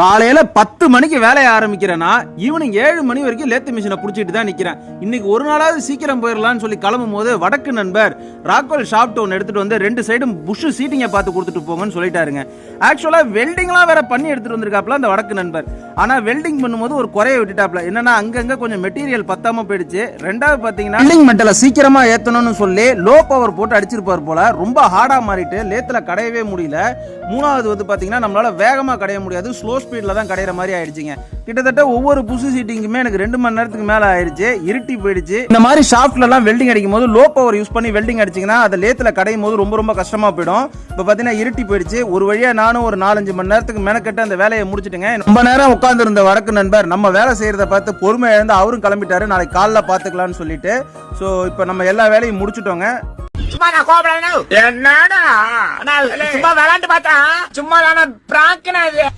காலையில பத்து மணிக்கு வேலையை ஆரம்பிக்கிறேன்னா ஈவினிங் ஏழு மணி வரைக்கும் லேத்து மிஷினை பிடிச்சிட்டு தான் நிற்கிறேன் இன்னைக்கு ஒரு நாளாவது சீக்கிரம் போயிடலாம்னு சொல்லி கிளம்பும் போது வடக்கு நண்பர் ராக்வெல் ஷாப் டவுன் எடுத்துட்டு வந்து ரெண்டு சைடும் புஷ் சீட்டிங்கை பார்த்து கொடுத்துட்டு போங்கன்னு சொல்லிட்டாருங்க. ஆக்சுவலாக வெல்டிங்லாம் வேற பண்ணி எடுத்துட்டு வந்திருக்காப்ல அந்த வடக்கு நண்பர். ஆனால் வெல்டிங் பண்ணும்போது ஒரு குறைய விட்டுட்டாப்ல என்னன்னா அங்கங்க கொஞ்சம் மெட்டீரியல் பத்தாம போயிடுச்சு. ரெண்டாவது பார்த்தீங்கன்னா வெல்டிங் மெட்டலை சீக்கிரமா ஏற்றணும்னு சொல்லி லோ பவர் போட்டு அடிச்சிருப்பார் போல. ரொம்ப ஹார்டாக மாறிட்டு லேத்தில் கடையவே முடியல. மூணாவது வந்து பார்த்தீங்கன்னா நம்மளால வேகமாக கடைய முடியாது. ஸ்லோ ஸ்பீட்ல தான் கடையிற மாதிரி ஆயிடுச்சுங்க. கிட்டத்தட்ட ஒவ்வொரு புசு சீட்டிங்குமே எனக்கு ரெண்டு மணி நேரத்துக்கு மேல ஆயிடுச்சு. இருட்டி போயிடுச்சு. இந்த மாதிரி ஷாப்ட்ல எல்லாம் வெல்டிங் அடிக்கும் போது லோ பவர் யூஸ் பண்ணி வெல்டிங் அடிச்சீங்கன்னா அது லேத்துல கடையும் போது ரொம்ப ரொம்ப கஷ்டமா போயிடும். இப்போ பாத்தீங்கன்னா இருட்டி போயிடுச்சு. ஒரு வழியா நானும் ஒரு நாலஞ்சு மணி நேரத்துக்கு மெனக்கட்டு அந்த வேலையை முடிச்சிட்டுங்க. ரொம்ப நேரம் உட்கார்ந்து இருந்த வடக்கு நண்பர் நம்ம வேலை செய்யறத பார்த்து பொறுமை இழந்து அவரும் கிளம்பிட்டாரு. நாளைக்கு காலைல பாத்துக்கலாம்னு சொல்லிட்டு. ஸோ இப்போ நம்ம எல்லா வேலையும் முடிச்சிட்டோங்க. சும்மா நான் கோபப்படணும் என்னடா? நான் சும்மா விளாண்டு பார்த்தா சும்மா நான் பிராங்க்னா இது